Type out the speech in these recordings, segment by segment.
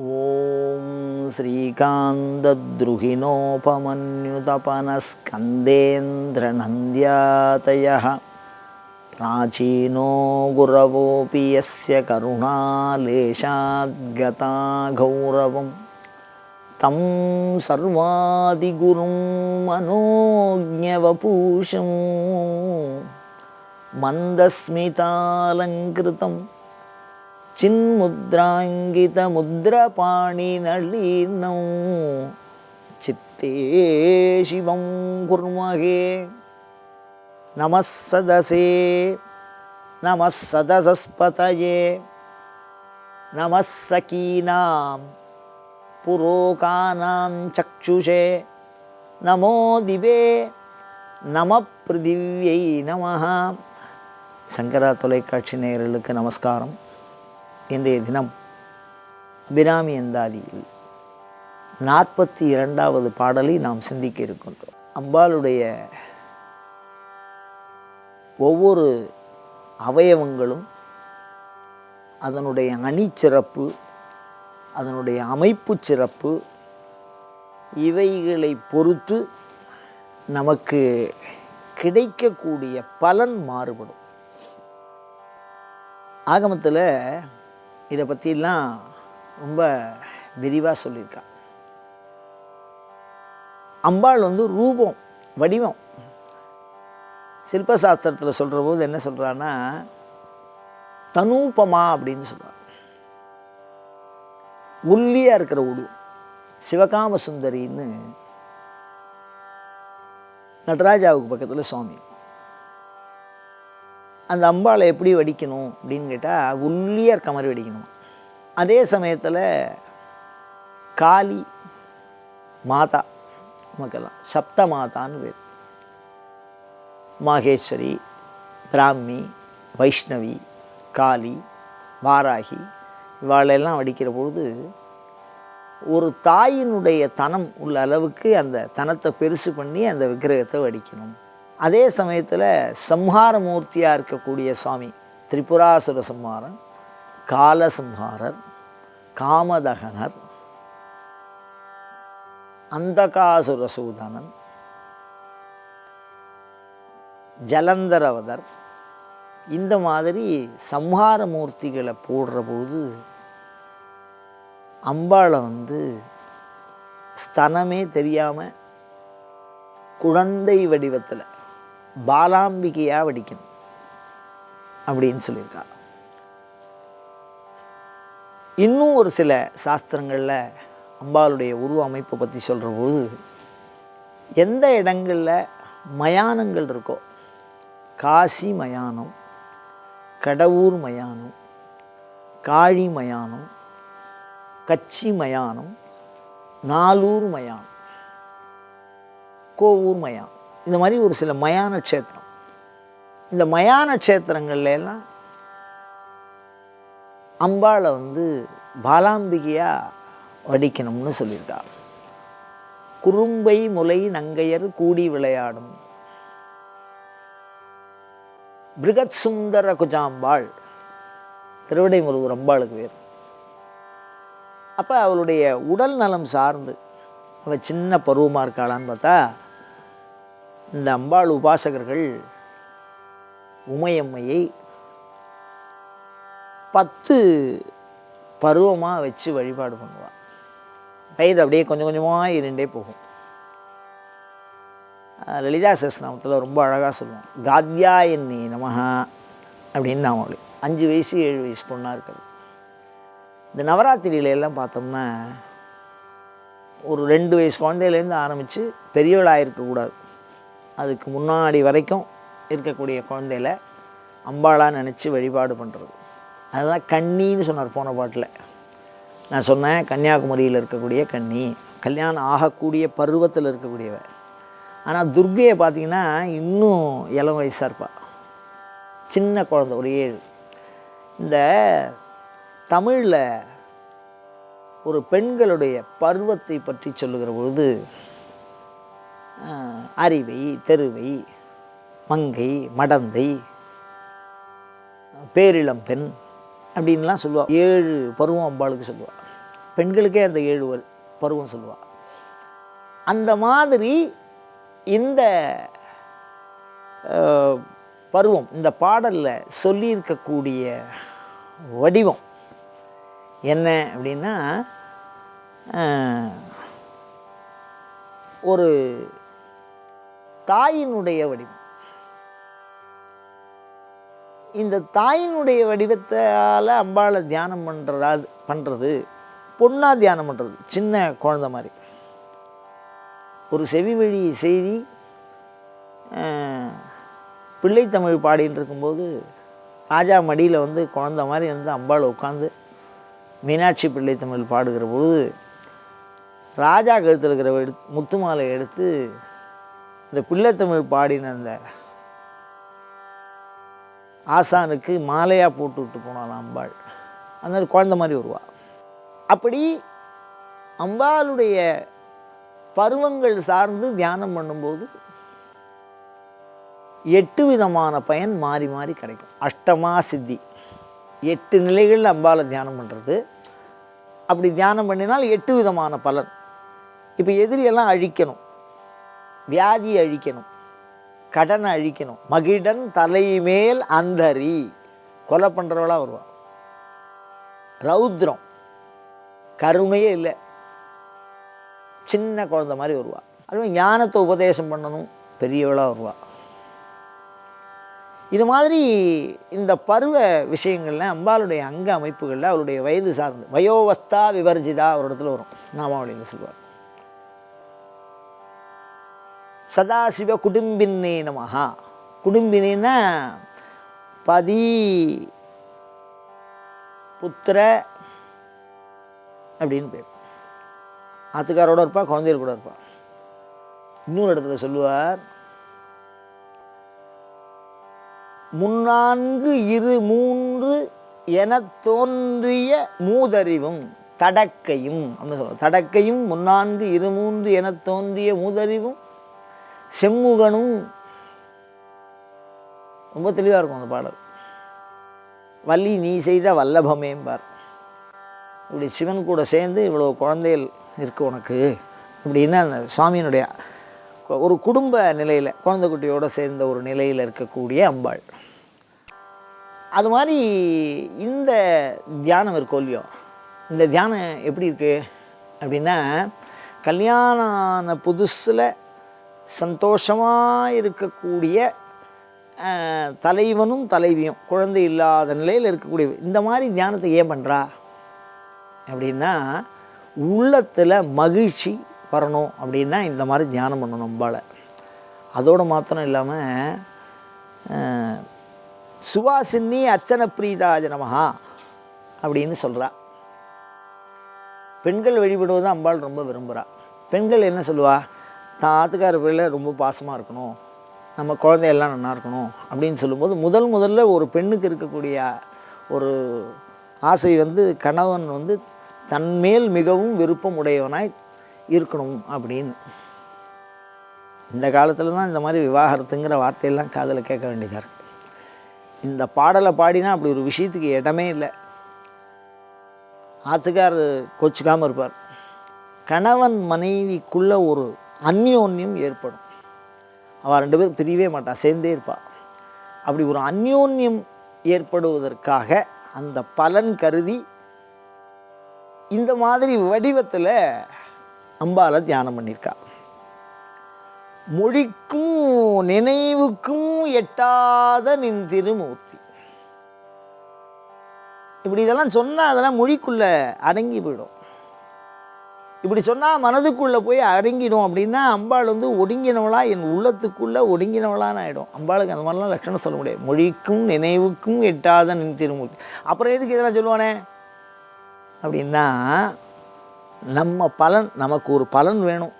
ॐ श्रीकान्तद्रुहिणोपमन्युतपनस्कन्देन्द्रनन्द्यातयः प्राचीनो गुरवोऽपि यस्य करुणालेशाद्गता गौरवं तं सर्वादिगुरुं मनोज्ञवपूषं मन्दस्मितालङ्कृतं चिन्मुद्राङ्गितमुद्रपाणिनळीर्णौ चित्ते शिवं कुर्महे नमः सदसे नमः सदसस्पतये नमः सकीनां पुरोकानां चक्षुषे नमो दिवे நம பிருதிவியை நமஹ சங்கரா தொலைக்காட்சி நேயர்களுக்கு நமஸ்காரம் இன்றைய தினம் அபிராமி அந்தாதியில் நாற்பத்தி இரண்டாவது பாடலை நாம் சிந்திக்க இருக்கின்றோம். அம்பாளுடைய ஒவ்வொரு அவயவங்களும் அதனுடைய அணிச்சிறப்பு அதனுடைய அமைப்பு சிறப்பு இவைகளை பொறுத்து நமக்கு கிடைக்கக்கூடிய பலன் மாறுபடும். ஆகமத்தில் இதை பற்றிலாம் ரொம்ப விரிவாக சொல்லியிருக்கான் அம்பாள் வந்து ரூபம் வடிவம். சில்பசாஸ்திரத்தில் சொல்கிற போது என்ன சொல்கிறான்னா தனூபமா அப்படின்னு சொல்கிறார் ஒல்லியாக இருக்கிற உருவம் சிவகாம சுந்தரின்னு நடராஜாவுக்கு பக்கத்தில் சுவாமி. அந்த அம்பாளை எப்படி வடிக்கணும் அப்படின்னு கேட்டால் உள்ளியர் இருக்க மாதிரி வடிக்கணும். அதே சமயத்தில் காளி மாதா நமக்கெல்லாம் சப்த மாதான்னு பேர். மாகேஸ்வரி பிராமி வைஷ்ணவி காளி வாராகி இவாளெல்லாம் வடிக்கிற பொழுது ஒரு தாயினுடைய தனம் உள்ள அளவுக்கு அந்த தனத்தை பெருசு பண்ணி அந்த விக்கிரகத்தை வடிக்கணும். அதே சமயத்தில் சம்ஹாரமூர்த்தியாக இருக்கக்கூடிய சுவாமி திரிபுராசுர சம்ஹாரன் காலசம்ஹாரர் காமதகனர் அந்தகாசுர சூதனன் ஜலந்தரவதர் இந்த மாதிரி சம்ஹார மூர்த்திகளை போடுறபோது அம்பாளை வந்து ஸ்தனமே தெரியாமல் குழந்தை வடிவத்தில் பாலாம்பிகையாக வடிக்கணும் அப்படின்னு சொல்லியிருக்கா இன்னும் ஒரு சில சாஸ்திரங்களில் அம்பாளுடைய உருவ அமைப்பை பற்றி சொல்கிற போது எந்த இடங்களில் மயானங்கள் இருக்கோ காசி மயானம் கடவுர் மயானம் காழி மயானம் கச்சி மயானம் நாலூர் மயானம் கோவூர் மயானம் இந்த மாதிரி ஒரு சில மயான க்ஷேத்திரம். இந்த மயான க்ஷேத்திரங்கள்லாம் எல்லாம் அம்பாளை வந்து பாலாம்பிகையாக வடிக்கணும்னு சொல்லியிருக்கா. குறும்பை முலை நங்கையர் கூடி விளையாடும். பிருகத் சுந்தர குஜாம்பாள் திருவிடை முருகர் அம்பாளுக்கு பேர். அப்போ அவளுடைய உடல் நலம் சார்ந்து அவள் சின்ன பருவமாக இருக்காளான்னு பார்த்தா இந்த அம்பாள் உபாசகர்கள் உமையம்மையை பத்து பருவமாக வச்சு வழிபாடு பண்ணுவாள் வயது அப்படியே கொஞ்சம் கொஞ்சமாக இருண்டே போகும். லலிதா சஸ்நாமத்தில் ரொம்ப அழகாக சொல்லுவோம் காத்யாயன்னி நமஹா அப்படின்னு நான் அவளு அஞ்சு வயசு ஏழு வயசு பொண்ணாக இருக்கிறது. இந்த நவராத்திரியில எல்லாம் பார்த்தோம்னா ஒரு ரெண்டு வயசு குழந்தையிலேருந்து ஆரம்பித்து பெரியவளாக இருக்கக்கூடாது. அதுக்கு முன்னாடி வரைக்கும் இருக்கக்கூடிய குழந்தையில அம்பாளாக நினச்சி வழிபாடு பண்ணுறது அதுதான் கண்ணின்னு சொன்னார் போன பாட்டில். நான் சொன்னேன் கன்னியாகுமரியில் இருக்கக்கூடிய கன்னி கல்யாணம் ஆகக்கூடிய பருவத்தில் இருக்கக்கூடியவ. ஆனால் துர்கையை பார்த்தீங்கன்னா இன்னும் இளம் வயசாக இருப்பாள் சின்ன குழந்த ஒரு ஏழு. இந்த தமிழில் ஒரு பெண்களுடைய பருவத்தை பற்றி சொல்லுகிற பொழுது அறிவை தெருவை மங்கை மடந்தை பேரிளம் பெண் அப்படின்லாம் சொல்லுவாள் ஏழு பருவம் அம்பாளுக்கு சொல்லுவாள் பெண்களுக்கே அந்த ஏழு பருவம் சொல்லுவாள் அந்த மாதிரி இந்த பருவம் இந்த பாடலில் சொல்லியிருக்கக்கூடிய வடிவம் என்ன அப்படின்னா ஒரு தாயினுடைய வடிவம். இந்த தாயினுடைய வடிவத்தால் அம்பாளை தியானம் பண்ணுறா பண்ணுறது பொண்ணாக தியானம் பண்ணுறது சின்ன குழந்த மாதிரி. ஒரு செவி வழி செய்தி பிள்ளைத்தமிழ் பிள்ளை தமிழ் பாடின்னு இருக்கும்போது ராஜா மடியில் வந்து குழந்த மாதிரி வந்து அம்பாள் உட்காந்து மீனாட்சி பிள்ளை தமிழ் பாடுகிற பொழுது ராஜா கழுத்தில் இருக்கிற எடு முத்து மாலை எடுத்து இந்த பிள்ளைத்தமிழ் பாடின அந்த ஆசானுக்கு மாலையாக போட்டு விட்டு போனாள் அம்பாள். அந்த மாதிரி குழந்த மாதிரி வருவா. அப்படி அம்பாளுடைய பருவங்கள் சார்ந்து தியானம் பண்ணும்போது எட்டு விதமான பயன் மாறி மாறி கிடைக்கும். அஷ்டமா சித்தி. எட்டு நிலைகளில் அம்பாளை தியானம் பண்ணுறது அப்படி தியானம் பண்ணினால் எட்டு விதமான பலன். இப்போ எதிரியெல்லாம் அழிக்கணும். வியாதியை அழிக்கணும். கடனை அழிக்கணும். மகிடன் தலைமேல் அந்தரி. கொலை பண்ணுறவளாக வருவான். ரௌத்ரம். கருணையே இல்லை. சின்ன குழந்தை மாதிரி வருவா. அதுவும் ஞானத்தை உபதேசம் பண்ணணும். பெரியவளாக வருவா. இது மாதிரி இந்த பருவ விஷயங்களில் அம்பாளுடைய அங்க அமைப்புகளில் அவருடைய வயது சார்ந்து வயோவஸ்தா விவர்ஜிதா ஒரு இடத்துல வரும். நாமாவளின்னு சொல்லுவார் சதாசிவ குடும்பின்னே நமஹா. குடும்பினா பதி புத்திர அப்படின்னு பேர். ஆத்துக்காரோட இருப்பா குழந்தைகள் கூட இருப்பான் இன்னொரு இடத்துல சொல்லுவார் முன்னான்கு இரு மூன்று என தோன்றிய மூதறிவும் தடக்கையும் அப்படின்னு சொல்லுவார். தடக்கையும் முன்னான்கு இரு மூன்று என தோன்றிய மூதறிவும் செம்முகனும் ரொம்ப தெளிவாக இருக்கும் அந்த பாடல். வள்ளி நீ செய்த வல்லபமேம்பார். இப்படி சிவன் கூட சேர்ந்து இவ்வளோ குழந்தைகள் இருக்கு உனக்கு அப்படின்னு அந்த சுவாமியினுடைய ஒரு குடும்ப நிலையில் குழந்தை குட்டியோடு சேர்ந்த ஒரு நிலையில் இருக்கக்கூடிய அம்பாள். அது மாதிரி இந்த தியானம் இருக்கும் இல்லையோ? இந்த தியானம் எப்படி இருக்குது அப்படின்னா கல்யாணம் ஆன புதுசில் சந்தோஷமாக இருக்கக்கூடிய தலைவனும் தலைவியும் குழந்தை இல்லாத நிலையில் இருக்கக்கூடிய இந்த மாதிரி தியானத்தை ஏன் பண்ணுறா அப்படின்னா உள்ளத்தில் மகிழ்ச்சி வரணும் அப்படின்னா இந்த மாதிரி தியானம் பண்ணணும் நம்மளால் அதோடு மாத்திரம் இல்லாமல் சுவாசினி அச்சன பிரீதா ஜனமஹா அப்படின்னு சொல்கிறா பெண்கள் வழிபடுவதை அம்பாள் ரொம்ப விரும்புகிறா பெண்கள் என்ன சொல்லுவா? தான் ஆத்துக்கார பிள்ளை ரொம்ப பாசமாக இருக்கணும். நம்ம குழந்தையெல்லாம் நல்லா இருக்கணும் அப்படின்னு சொல்லும்போது முதல் முதல்ல ஒரு பெண்ணுக்கு இருக்கக்கூடிய ஒரு ஆசை வந்து கணவன் வந்து தன்மேல் மிகவும் விருப்பம் உடையவனாய் இருக்கணும் அப்படின்னு. இந்த காலத்தில் தான் இந்த மாதிரி விவாகரத்துங்கிற வார்த்தையெல்லாம் காதில் கேட்க வேண்டியதாக இருக்குது இந்த பாடலை பாடினா அப்படி ஒரு விஷயத்துக்கு இடமே இல்லை. ஆத்துக்கார் கொச்சுக்காமல் இருப்பார். கணவன் மனைவிக்குள்ள ஒரு அந்யோன்யம் ஏற்படும். அவள் ரெண்டு பேரும் பிரியவே மாட்டாள் சேர்ந்தே இருப்பாள் அப்படி ஒரு அந்யோன்யம் ஏற்படுவதற்காக அந்த பலன் கருதி இந்த மாதிரி வடிவத்தில் அம்பாலை தியானம் பண்ணியிருக்கா மொழிக்கும் நினைவுக்கும் எட்டாத நின் திருமூர்த்தி. இப்படி இதெல்லாம் சொன்னால் அதெல்லாம் மொழிக்குள்ளே அடங்கி போயிடும். இப்படி சொன்னால் மனதுக்குள்ளே போய் அடங்கிடும் அப்படின்னா அம்பாள் வந்து ஒடுங்கினவளா என் உள்ளத்துக்குள்ளே ஒடுங்கினவளான்னு ஆகிடும் அம்பாளுக்கு அந்த மாதிரிலாம் லட்சணம் சொல்ல முடியாது. மொழிக்கும் நினைவுக்கும் எட்டாத நின் திருமூர்த்தி அப்புறம் எதுக்கு இதெல்லாம் சொல்லுவானே? அப்படின்னா நம்ம பலன் நமக்கு ஒரு பலன் வேணும்.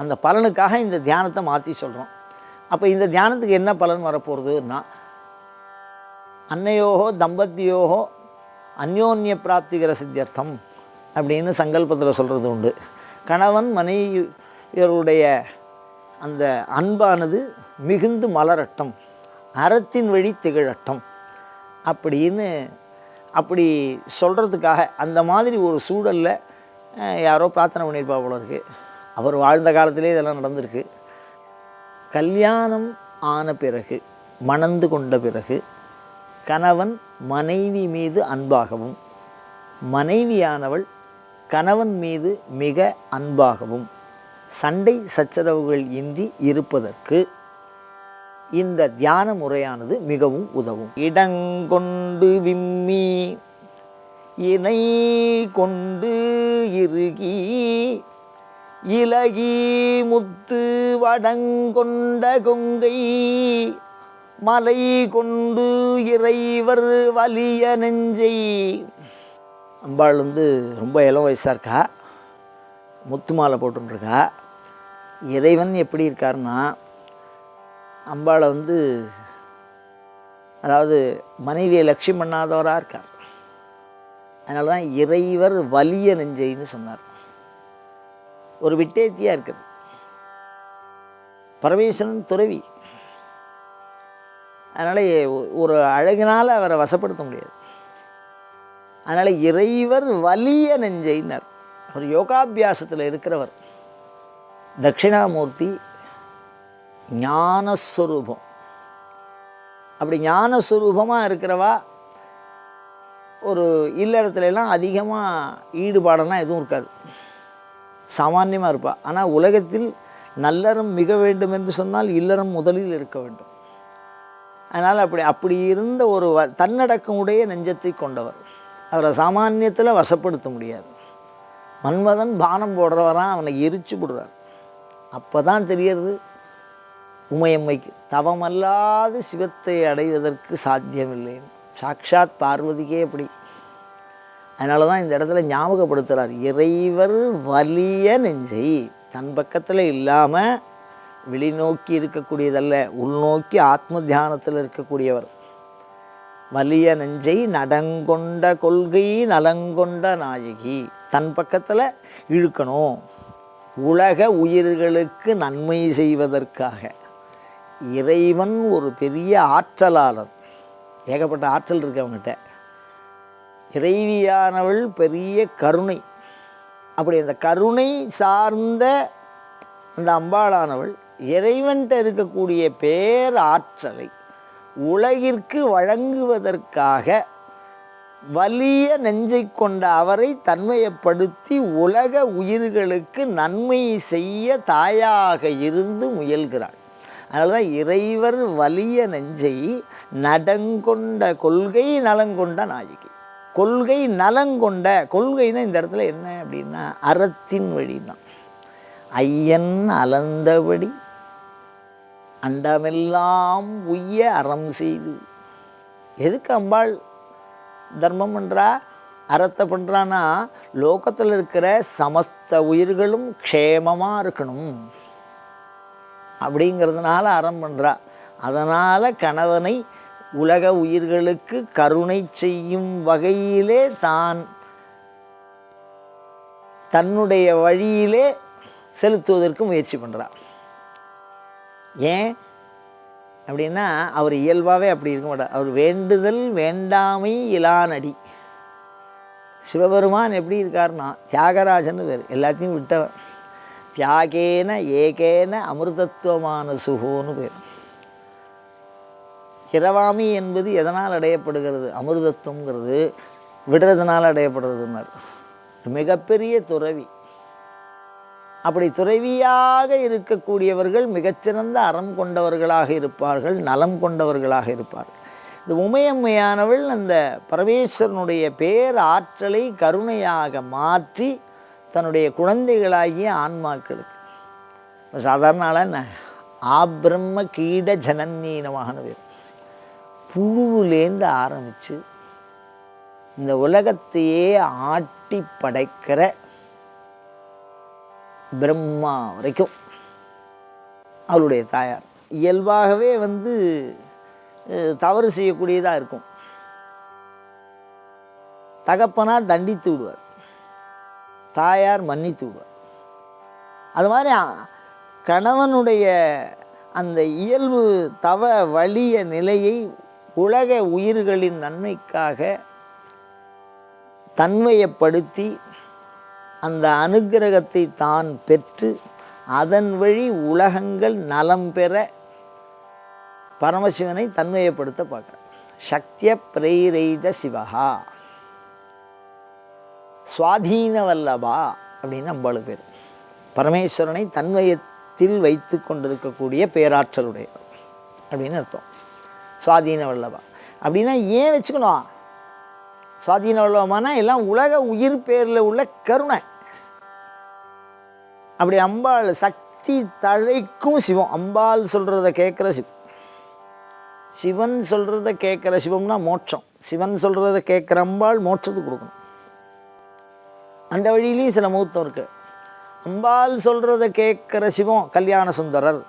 அந்த பலனுக்காக இந்த தியானத்தை மாற்றி சொல்கிறோம் அப்போ இந்த தியானத்துக்கு என்ன பலன் வரப்போகிறதுன்னா அன்னையோகோ தம்பத்தியோகோ அந்யோன்ய பிராப்திகர சித்தியர்த்தம். அப்படின்னு சங்கல்பத்தில் சொல்கிறது உண்டு. கணவன் மனைவியருடைய அந்த அன்பானது மிகுந்து மலரட்டம். அறத்தின் வழி திகழட்டம். அப்படின்னு அப்படி சொல்கிறதுக்காக அந்த மாதிரி ஒரு சூழலில் யாரோ பிரார்த்தனை பண்ணியிருப்பா போல இருக்குது அவர் வாழ்ந்த காலத்திலே இதெல்லாம் நடந்திருக்கு. கல்யாணம் ஆன பிறகு மணந்து கொண்ட பிறகு கணவன் மனைவி மீது அன்பாகவும் மனைவியானவள் கணவன் மீது மிக அன்பாகவும் சண்டை சச்சரவுகள் இன்றி இருப்பதற்கு இந்த தியான முறையானது மிகவும் உதவும். இடங்கொண்டு விம்மி இணை கொண்டு இறுகி இலகி முத்து வடங்கொண்ட கொங்கை மலை கொண்டு இறைவர் வலிய நெஞ்சை அம்பாள் வந்து ரொம்ப இளம் வயசாக இருக்கா. முத்து மாலை போட்டுருக்கா. இறைவன் எப்படி இருக்காருன்னா அம்பாளை வந்து அதாவது மனைவியை லட்சியம் பண்ணாதவராக இருக்கார். அதனால தான் இறைவர் வலிய நெஞ்சைன்னு சொன்னார். ஒரு விட்டேத்தியாக இருக்குது. பரமேஸ்வரன் துறவி. அதனால் ஒரு அழகினால் அவரை வசப்படுத்த முடியாது. அதனால் இறைவர் வலிய நெஞ்சைனர் அவர் யோகாபியாசத்தில் இருக்கிறவர். தட்சிணாமூர்த்தி ஞானஸ்வரூபம். அப்படி ஞானஸ்வரூபமாக இருக்கிறவா ஒரு இல்லறத்துலலாம் அதிகமாக ஈடுபாடெல்லாம் எதுவும் இருக்காது. சாமான்யமாக இருப்பாள் ஆனால் உலகத்தில் நல்லறம் மிக வேண்டும் என்று சொன்னால் இல்லறம் முதலில் இருக்க வேண்டும். அதனால் அப்படி அப்படி இருந்த ஒரு வ தன்னடக்கமுடைய நெஞ்சத்தை கொண்டவர். அவரை சாமானியத்தில் வசப்படுத்த முடியாது. மன்மதன் பானம் போடுறவரான் அவனை எரிச்சு விடுறார் அப்போ தான் தெரியறது உமையம்மைக்கு தவமல்லாது சிவத்தை அடைவதற்கு சாத்தியமில்லைன்னு சாக்ஷாத் பார்வதிக்கே அப்படி அதனால தான் இந்த இடத்துல ஞாபகப்படுத்துகிறார் இறைவர் வலிய நெஞ்சை தன் பக்கத்தில் இல்லாமல் வெளிநோக்கி இருக்கக்கூடியதல்ல உள்நோக்கி ஆத்ம தியானத்தில் இருக்கக்கூடியவர். வலிய நெஞ்சை நடங்கொண்ட கொள்கை நலங்கொண்ட நாயகி. தன் பக்கத்தில் இழுக்கணும். உலக உயிர்களுக்கு நன்மை செய்வதற்காக. இறைவன் ஒரு பெரிய ஆற்றலாளர். ஏகப்பட்ட ஆற்றல் இருக்கு அவங்ககிட்ட இறைவியானவள் பெரிய கருணை. அப்படி அந்த கருணை சார்ந்த அந்த அம்பாளானவள் இறைவன்கிட்ட இருக்கக்கூடிய பேர் ஆற்றலை உலகிற்கு வழங்குவதற்காக வலிய நெஞ்சை கொண்ட அவரை தன்மையப்படுத்தி உலக உயிர்களுக்கு நன்மை செய்ய தாயாக இருந்து முயல்கிறாள். அதனால தான் இறைவர் வலிய நெஞ்சை நடங்கொண்ட கொள்கை நலங்கொண்ட நாயகி. கொள்கை நலங்கொண்ட கொள்கைன்னா இந்த இடத்துல என்ன அப்படின்னா அறத்தின் வழின்னா ஐயன் அலந்தபடி அண்டமெல்லாம் உய்ய அறம் செய்து. எதுக்கு அம்பாள் தர்மம் பண்ணுறா அறத்தை பண்ணுறான்னா லோகத்தில் இருக்கிற சமஸ்த உயிர்களும் க்ஷேமமாக இருக்கணும். அப்படிங்கிறதுனால அறம் பண்ணுறா அதனால் கணவனை உலக உயிர்களுக்கு கருணை செய்யும் வகையிலே தான் தன்னுடைய வழியிலே செலுத்துவதற்கு முயற்சி பண்ணுறான் ஏன் அப்படின்னா அவர் இயல்பாகவே அப்படி இருக்க மாட்டார். அவர் வேண்டுதல் வேண்டாமை இலானடி. சிவபெருமான் எப்படி இருக்காருன்னா தியாகராஜன் பேர். எல்லாத்தையும் விட்டவன். தியாகேன ஏகேன அமிர்தத்துவமான சுகோன்னு பேர். இரவாமி என்பது எதனால் அடையப்படுகிறது? அமிர்தத்துவங்கிறது விடுறதுனால் அடையப்படுறதுன்னார். மிகப்பெரிய துறவி. அப்படி துறவியாக இருக்கக்கூடியவர்கள் மிகச்சிறந்த அறம் கொண்டவர்களாக இருப்பார்கள் நலம் கொண்டவர்களாக இருப்பார்கள். இந்த உமையம்மையானவள் அந்த பரமேஸ்வரனுடைய பேர் ஆற்றலை கருணையாக மாற்றி தன்னுடைய குழந்தைகளாகிய ஆன்மாக்களுக்கு. இப்போ சாதாரண ஆளா என்ன? ஆபிரம்ம கீட ஜனநீனமான பேர். புழுவுலேருந்து ஆரம்பித்து இந்த உலகத்தையே ஆட்டி படைக்கிற பிரம்மா வரைக்கும் அவளுடைய தாயார். இயல்பாகவே வந்து தவறு செய்யக்கூடியதாக இருக்கும். தகப்பனார் தண்டித்து விடுவார். தாயார் மன்னித்து விடுவார். அது மாதிரி கணவனுடைய அந்த இயல்பு தவ வலிய நிலையை உலக உயிர்களின் நன்மைக்காக தன்மையப்படுத்தி அந்த அனுக்கிரகத்தை தான் பெற்று அதன் வழி உலகங்கள் நலம் பெற பரமசிவனை தன்மையப்படுத்த பார்க்குறார். சக்திய பிரேரைத சிவகா சுவாதீன வல்லபா அப்படின்னு அம்பாளுக்கு பேர். பரமேஸ்வரனை தன்மயத்தில் வைத்து கொண்டிருக்கக்கூடிய பேராற்றலுடையவர் அப்படின்னு அர்த்தம். சுவாதீன வல்லபா. அப்படின்னா ஏன் வச்சுக்கணும்? சுவாதீன வல்லபமானா எல்லாம் உலக உயிர் பேரில் உள்ள கருணை. அப்படி அம்பாள் சக்தி தழைக்கும் சிவம். அம்பாள் சொல்கிறத கேட்குற சிவம். சிவன் சொல்கிறத கேட்குற சிவம்னா மோட்சம். சிவன் சொல்கிறத கேட்குற அம்பாள் மோட்சத்துக்கு கொடுக்கணும். அந்த வழியிலையும் சில மூத்தம் இருக்குது அம்பாள் சொல்கிறத கேட்குற சிவம் கல்யாண சுந்தரர்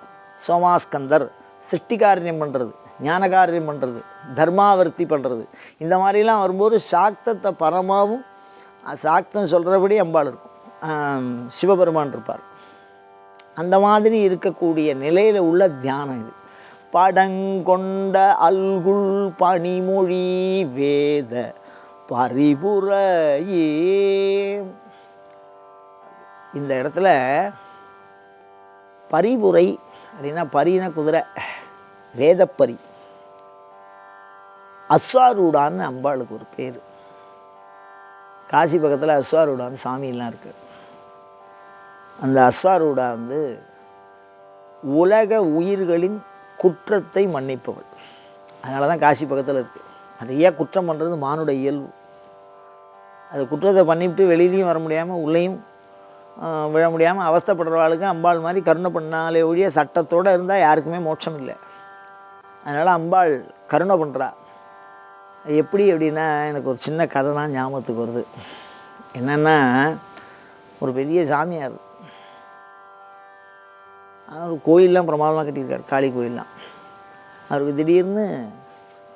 சோமாஸ்கந்தர் சிருஷ்டிகாரியம் பண்ணுறது ஞானகாரியம் பண்ணுறது தர்மாவர்த்தி பண்ணுறது இந்த மாதிரிலாம் வரும்போது சாக்தத்தை பரமாவும் சாக்தம் சொல்கிறபடி அம்பாள் இருக்கும். சிவபெருமான் இருப்பார். அந்த மாதிரி இருக்கக்கூடிய நிலையில் உள்ள தியானம் இது. படங்கொண்ட அல்குள் பனிமொழி வேத பரிபுரையே. இந்த இடத்துல பரிபுரை அப்படின்னா பரின குதிரை வேதப்பரி. அஸ்வாரூடான்னு அம்பாளுக்கு ஒரு பேர். காசி பக்கத்தில் அஸ்வாரூடான்னு சாமியெல்லாம் இருக்குது அந்த அஸ்வாரூடா வந்து உலக உயிர்களின் குற்றத்தை மன்னிப்பவள். அதனால தான் காசி பக்கத்தில் இருக்குது நிறைய குற்றம் பண்ணுறது மானுட இயல்பு. அது குற்றத்தை பண்ணிவிட்டு வெளியிலையும் வர முடியாமல் உள்ளேயும் விழ முடியாமல் அவஸ்தப்படுறவாளுக்கு அம்பாள் மாதிரி கருணை பண்ணாலே ஒழிய சட்டத்தோடு இருந்தால் யாருக்குமே மோட்சம் இல்லை. அதனால் அம்பாள் கருணை பண்ணுறா எப்படி எப்படின்னா எனக்கு ஒரு சின்ன கதை தான் ஞாபகத்துக்கு வருது. என்னென்னா ஒரு பெரிய சாமியார் அவர் கோயிலெலாம் பிரமாதமாக கட்டியிருக்கார் காளி கோயிலெலாம். அவருக்கு திடீர்னு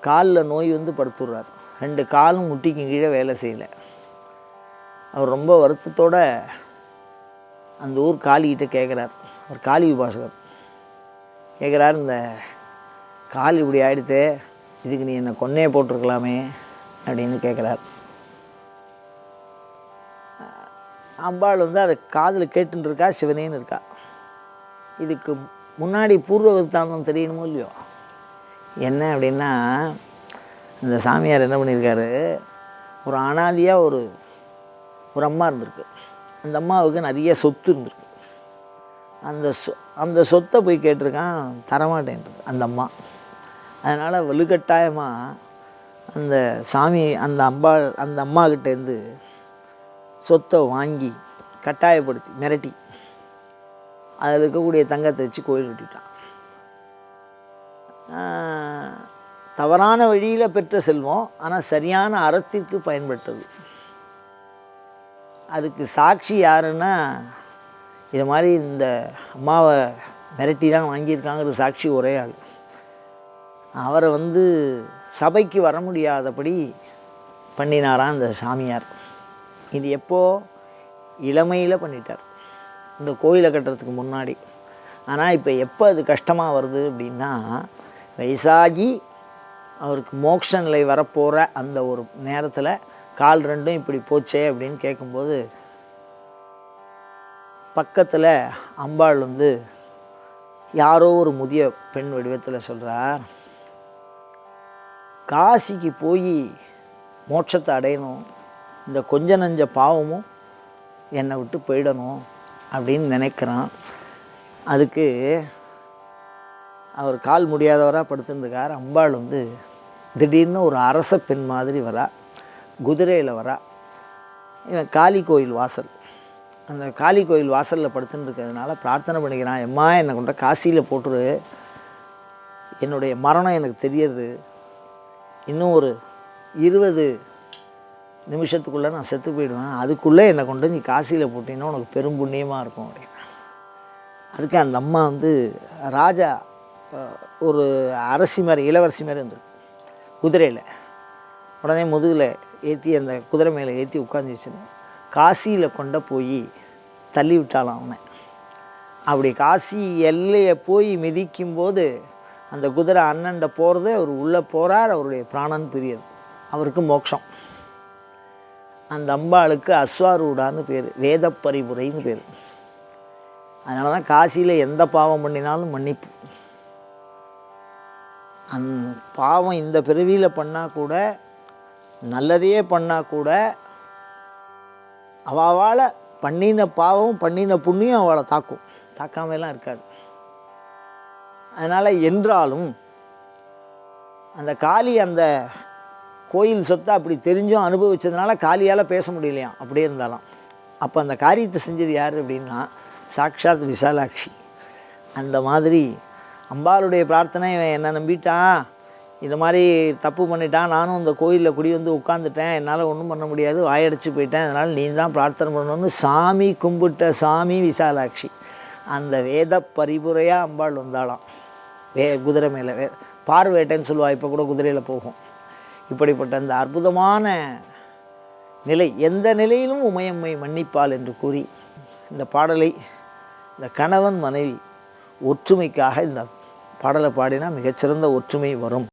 காலில் நோய் வந்து படுத்துடுறார். ரெண்டு காலும் முட்டிக்கு கீழே வேலை செய்யலை. அவர் ரொம்ப வருத்தத்தோட அந்த ஊர் காளிகிட்ட கேட்குறார் அவர் காளி உபாசகர். கேட்குறாரு இந்த கால் இப்படி ஆகிடுத்து இதுக்கு நீ என்னை கொன்னே போட்டிருக்கலாமே அப்படின்னு கேட்குறார். அம்பாள் வந்து அதை காதில் கேட்டுன்னு இருக்கா சிவனேன்னு இருக்கா. இதுக்கு முன்னாடி பூர்வ விருத்தாந்தம் தெரியணுமோ இல்லையோ? என்ன அப்படின்னா இந்த சாமியார் என்ன பண்ணியிருக்காரு? ஒரு அனாதியாக ஒரு ஒரு அம்மா இருந்திருக்கு. அந்த அம்மாவுக்கு நிறைய சொத்து இருந்திருக்கு. அந்த சொ அந்த சொத்தை போய் கேட்டிருக்கான் தரமாட்டேன் அந்த அம்மா. அதனால் வலுக்கட்டாயமாக அந்த சாமி அந்த அம்பாள் அந்த அம்மாக்கிட்டேருந்து சொத்தை வாங்கி கட்டாயப்படுத்தி மிரட்டி. அதில் இருக்கக்கூடிய தங்கத்தை வச்சு கோயில் கட்டிட்டான். தவறான வழியில் பெற்ற செல்வம் ஆனால் சரியான அறத்திற்கு பயன்பட்டது. அதுக்கு சாட்சி யாருன்னா இது மாதிரி இந்த அம்மாவை மிரட்டி தான் வாங்கியிருக்காங்கிற சாட்சி ஒரே ஆள். அவரை வந்து சபைக்கு வர முடியாதபடி பண்ணினாராம் அந்த சாமியார். இது எப்போ? இளமையில் பண்ணிட்டார். இந்த கோயிலை கட்டுறதுக்கு முன்னாடி. ஆனால் இப்போ எப்போ அது கஷ்டமாக வருது அப்படின்னா வயசாகி அவருக்கு மோட்ச நிலை வரப்போகிற அந்த ஒரு நேரத்தில் கால் ரெண்டும் இப்படி போச்சே அப்படின்னு கேட்கும்போது பக்கத்தில் அம்பாள் வந்து யாரோ ஒரு முதிய பெண் வடிவத்தில் சொல்கிறார் காசிக்கு போய் மோட்சத்தை அடையணும் இந்த கொஞ்ச நஞ்ச பாவமும் என்னை விட்டு போயிடணும் அப்படின்னு நினைக்கிறான். அதுக்கு அவர் கால் முடியாதவராக படுத்துருக்கார் அம்பாள் வந்து திடீர்னு ஒரு அரச பெண் மாதிரி வரா குதிரையில் வரா. இவன் காளி கோயில் வாசல். அந்த காளி கோயில் வாசலில் படுத்துன்னு இருக்கிறதுனால பிரார்த்தனை பண்ணிக்கிறான். எம்மா என்னை கொண்ட காசியில் போட்டுரு. என்னுடைய மரணம் எனக்கு தெரியறது. இன்னும் ஒரு இருபது நிமிஷத்துக்குள்ளே நான் செத்து போயிடுவேன். அதுக்குள்ளே என்னை கொண்டு நீ காசியில் போட்டீங்கன்னா உனக்கு பெரும் புண்ணியமாக இருக்கும் அப்படின்னா. அதுக்கு அந்த அம்மா வந்து ராஜா ஒரு அரசி மாதிரி இளவரசி மாதிரி இருந்தது குதிரையில். உடனே முதுகில் ஏற்றி அந்த குதிரை மேலே ஏற்றி உட்காந்து வச்சுன்னு காசியில் கொண்ட போய் தள்ளி விட்டாலாம் அவனை. அப்படி காசி எல்லையை போய் மிதிக்கும்போது அந்த குதிரை அண்ணன்ட போகிறது அவர் உள்ளே போகிறார் அவருடைய பிராணன் பிரியன். அவருக்கு மோட்சம். அந்த அம்பாளுக்கு அஸ்வாரூடான்னு பேர் வேத பரிபுரைன்னு பேர். அதனால தான் காசியில் எந்த பாவம் பண்ணினாலும் மன்னிப்பு. அந் பாவம் இந்த பிறவியில் பண்ணால் கூட நல்லதையே பண்ணால் கூட அவாவால் பண்ணின பாவம் பண்ணின புண்ணியம் அவளை தாக்கும். தாக்காமலாம் இருக்காது. அதனால் என்றாலும் அந்த காளி அந்த கோயில் சொத்தை அப்படி தெரிஞ்சும் அனுபவித்ததுனால காளியால் பேச முடியலையாம் அப்படியே இருந்தாலும். அப்போ அந்த காரியத்தை செஞ்சது யார் அப்படின்னா சாக்ஷாத் விசாலாட்சி. அந்த மாதிரி அம்பாளுடைய பிரார்த்தனை இவன் என்ன நம்பிட்டான் இந்த மாதிரி தப்பு பண்ணிட்டான் நானும் இந்த கோயிலில் குடி வந்து உட்காந்துட்டேன் என்னால் ஒன்றும் பண்ண முடியாது வாயடிச்சு போயிட்டேன் அதனால் நீ தான் பிரார்த்தனை பண்ணணும்னு சாமி கும்பிட்ட சாமி விசாலாட்சி. அந்த வேத பரிபுரையாக அம்பாள் வந்தாளாம். வே குதிரை மேலே வே பார்வேட்டைன்னு சொல்லுவாள் இப்போ கூட குதிரையில் போகும். இப்படிப்பட்ட அந்த அற்புதமான நிலை எந்த நிலையிலும் உமையம்மை மன்னிப்பாள் என்று கூறி இந்த பாடலை இந்த கணவன் மனைவி ஒற்றுமைக்காக இந்த பாடலை பாடினா மிகச்சிறந்த ஒற்றுமை வரும்.